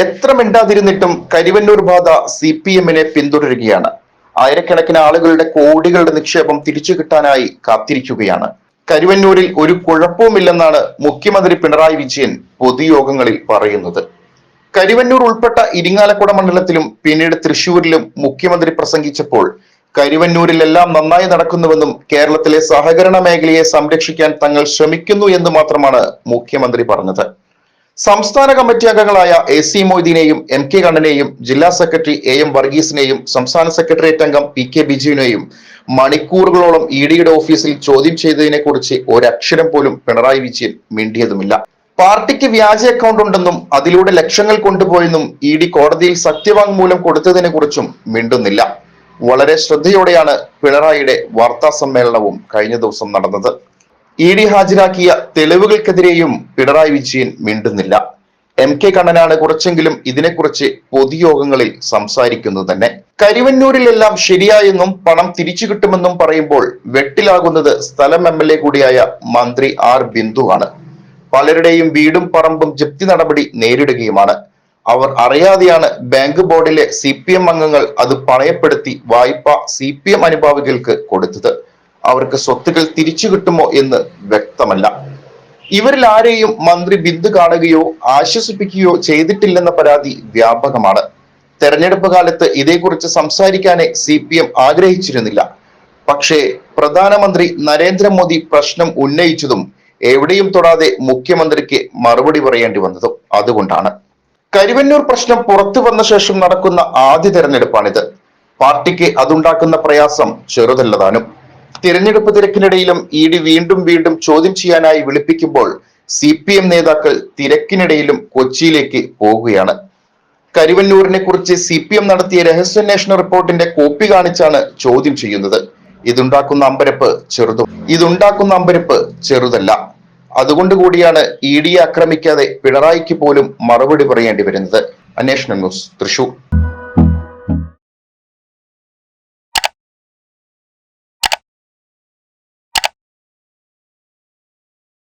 എത്ര മിണ്ടാതിരുന്നിട്ടും കരിവന്നൂർ ബാധ C P എമ്മിനെ പിന്തുടരുകയാണ്. ആയിരക്കണക്കിന് ആളുകളുടെ കോടികളുടെ നിക്ഷേപം തിരിച്ചു കിട്ടാനായി കാത്തിരിക്കുകയാണ്. കരുവന്നൂരിൽ ഒരു കുഴപ്പവുമില്ലെന്നാണ് മുഖ്യമന്ത്രി പിണറായി വിജയൻ പൊതുയോഗങ്ങളിൽ പറയുന്നത്. കരിവന്നൂർ ഉൾപ്പെട്ട ഇരിങ്ങാലക്കുട മണ്ഡലത്തിലും പിന്നീട് തൃശൂരിലും മുഖ്യമന്ത്രി പ്രസംഗിച്ചപ്പോൾ കരുവന്നൂരിലെല്ലാം നന്നായി നടക്കുന്നുവെന്നും കേരളത്തിലെ സഹകരണ മേഖലയെ സംരക്ഷിക്കാൻ തങ്ങൾ ശ്രമിക്കുന്നു എന്ന് മാത്രമാണ് മുഖ്യമന്ത്രി പറഞ്ഞത്. സംസ്ഥാന കമ്മിറ്റി അംഗങ്ങളായ എ സി മൊയ്തീനെയും എം കെ കണ്ണനെയും ജില്ലാ സെക്രട്ടറി എ എം വർഗീസിനെയും സംസ്ഥാന സെക്രട്ടേറിയറ്റ് അംഗം പി കെ ബിജുവിനെയും മണിക്കൂറുകളോളം ഇ ഡിയുടെ ഓഫീസിൽ ചോദ്യം ചെയ്തതിനെ കുറിച്ച് ഒരക്ഷരം പോലും പിണറായി വിജയൻ മിണ്ടിയതുമില്ല. പാർട്ടിക്ക് വ്യാജ അക്കൗണ്ട് ഉണ്ടെന്നും അതിലൂടെ ലക്ഷങ്ങൾ കൊണ്ടുപോയെന്നും ഇ ഡി കോടതിയിൽ സത്യവാങ്മൂലം കൊടുത്തതിനെ കുറിച്ചും മിണ്ടുന്നില്ല. വളരെ ശ്രദ്ധയോടെയാണ് പിണറായിയുടെ വാർത്താ സമ്മേളനവും കഴിഞ്ഞ ദിവസം നടന്നത്. ഇ ഡി ഹാജരാക്കിയ തെളിവുകൾക്കെതിരെയും പിണറായി വിജയൻ മിണ്ടുന്നില്ല. എം കെ കണ്ണനാണ് കുറച്ചെങ്കിലും ഇതിനെക്കുറിച്ച് പൊതുയോഗങ്ങളിൽ സംസാരിക്കുന്നത് തന്നെ. കരിവന്നൂരിലെല്ലാം ശരിയായെന്നും പണം തിരിച്ചു കിട്ടുമെന്നും പറയുമ്പോൾ വെട്ടിലാകുന്നത് സ്ഥലം എം എൽ എ കൂടിയായ മന്ത്രി ആർ ബിന്ദുവാണ്. പലരുടെയും വീടും പറമ്പും ജപ്തി നടപടി നേരിടുകയുമാണ്. അവർ അറിയാതെയാണ് ബാങ്ക് ബോർഡിലെ സി അംഗങ്ങൾ അത് പണയപ്പെടുത്തി വായ്പ സി അനുഭാവികൾക്ക് കൊടുത്തത്. അവർക്ക് സ്വത്തുക്കൾ തിരിച്ചു കിട്ടുമോ എന്ന് വ്യക്തമല്ല. ഇവരിൽ ആരെയും മന്ത്രി ബിന്ദു കാണുകയോ ആശ്വസിപ്പിക്കുകയോ ചെയ്തിട്ടില്ലെന്ന പരാതി വ്യാപകമാണ്. തെരഞ്ഞെടുപ്പ് കാലത്ത് ഇതേക്കുറിച്ച് സംസാരിക്കാനേ സി പി എം ആഗ്രഹിച്ചിരുന്നില്ല. പക്ഷേ പ്രധാനമന്ത്രി നരേന്ദ്രമോദി പ്രശ്നം ഉന്നയിച്ചതും എവിടെയും തൊടാതെ മുഖ്യമന്ത്രിക്ക് മറുപടി പറയേണ്ടി വന്നതും അതുകൊണ്ടാണ്. കരുവന്നൂർ പ്രശ്നം പുറത്തു വന്ന ശേഷം നടക്കുന്ന ആദ്യ തെരഞ്ഞെടുപ്പാണിത്. പാർട്ടിക്ക് അതുണ്ടാക്കുന്ന പ്രയാസം ചെറുതല്ലതാനും. തിരഞ്ഞെടുപ്പ് തിരക്കിനിടയിലും ഇ ഡി വീണ്ടും വീണ്ടും ചോദ്യം ചെയ്യാനായി വിളിപ്പിക്കുമ്പോൾ സി പി എം നേതാക്കൾ തിരക്കിനിടയിലും കൊച്ചിയിലേക്ക് പോവുകയാണ് കരുവന്നൂരിനെ കുറിച്ച് സി പി എം നടത്തിയ രഹസ്യാന്വേഷണ റിപ്പോർട്ടിന്റെ കോപ്പി കാണിച്ചാണ് ചോദ്യം ചെയ്യുന്നത്. ഇതുണ്ടാക്കുന്ന അമ്പരപ്പ് ചെറുതും ഇതുണ്ടാക്കുന്ന അമ്പരപ്പ് ചെറുതല്ല. അതുകൊണ്ട് കൂടിയാണ് ഇ ഡിയെ ആക്രമിക്കാതെ പിണറായിക്ക് പോലും മറുപടി പറയേണ്ടി വരുന്നത്. അന്വേഷണ ന്യൂസ് തൃശൂർ.